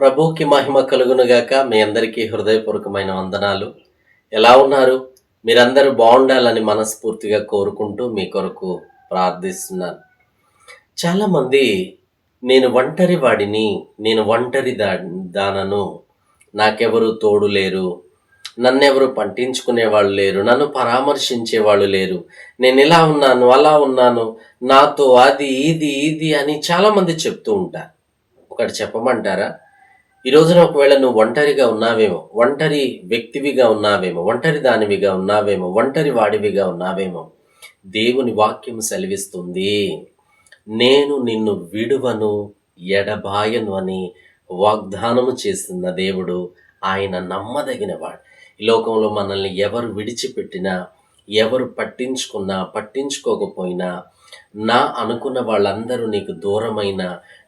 ప్రభుకి మహిమ కలుగునుగాక మీ అందరికీ హృదయపూర్వకమైన వందనాలు. ఎలా ఉన్నారు? మీరందరూ బాగుండాలని మనస్ఫూర్తిగా కోరుకుంటూ మీ కొరకు ప్రార్థిస్తున్నాను. చాలామంది నేను ఒంటరి వాడిని నేను ఒంటరి దా దానను నాకెవరు తోడు లేరు నన్నెవరు పట్టించుకునే వాళ్ళు లేరు నన్ను పరామర్శించే వాళ్ళు లేరు నేను ఇలా ఉన్నాను అలా ఉన్నాను నాతో అది ఇది ఇది అని చాలామంది చెప్తూ ఉంటారు. ఒకటి చెప్పమంటారా? ఈ రోజున ఒకవేళ నువ్వు ఒంటరిగా ఉన్నావేమో ఒంటరి వ్యక్తివిగా ఉన్నావేమో ఒంటరి దానివిగా ఉన్నావేమో ఒంటరి వాడివిగా ఉన్నావేమో దేవుని వాక్యం సెలవిస్తుంది. నేను నిన్ను విడువను ఎడబాయను అని వాగ్దానము చేస్తున్న దేవుడు ఆయన నమ్మదగినవాడు. ఈ లోకంలో మనల్ని ఎవరు విడిచిపెట్టినా ఎవరు పట్టించుకున్నా పట్టించుకోకపోయినా నా అనుకున్న వాళ్ళందరూ నీకు దూరమైన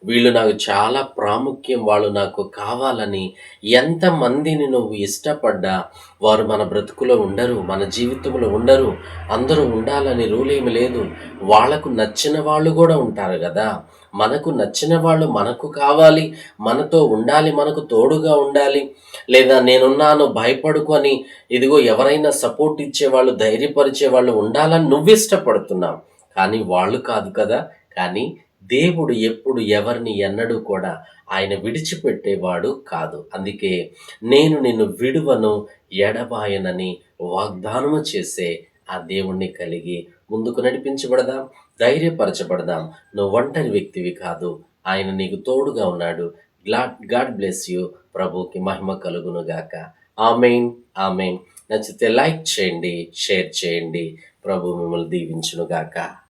వీళ్ళు నాకు చాలా ప్రాముఖ్యం వాళ్ళు నాకు కావాలని ఎంతమందిని నువ్వు ఇష్టపడ్డా వారు మన బ్రతుకులో ఉండరు మన జీవితంలో ఉండరు అందరూ ఉండాలని రూల్ ఏమి లేదు. వాళ్ళకు నచ్చిన వాళ్ళు కూడా ఉంటారు కదా. మనకు నచ్చిన వాళ్ళు మనకు కావాలి మనతో ఉండాలి మనకు తోడుగా ఉండాలి. లేదా నేనున్నాను భయపడుకొని ఇదిగో ఎవరైనా సపోర్ట్ ఇచ్చేవాళ్ళు ధైర్యపరిచే వాళ్ళు ఉండాలని నువ్వు ఇష్టపడుతున్నావు. కానీ వాళ్ళు కాదు కదా. కానీ దేవుడు ఎప్పుడు ఎవరిని ఎన్నడూ కూడా ఆయన విడిచిపెట్టేవాడు కాదు. అందుకే నేను నిన్ను విడువను ఎడబాయనని వాగ్దానము చేసే ఆ దేవుణ్ణి కలిగి ముందుకు నడిపించబడదాం ధైర్యపరచబడదాం. నువ్వు ఒంటరి వ్యక్తివి కాదు. ఆయన నీకు తోడుగా ఉన్నాడు. Glad God bless you. ప్రభుకి మహిమ కలుగును గాక ఆమెన్ ఆమెన్. నచ్చితే లైక్ చేయండి షేర్ చేయండి. ప్రభు మిమ్మల్ని దీవించునుగాక.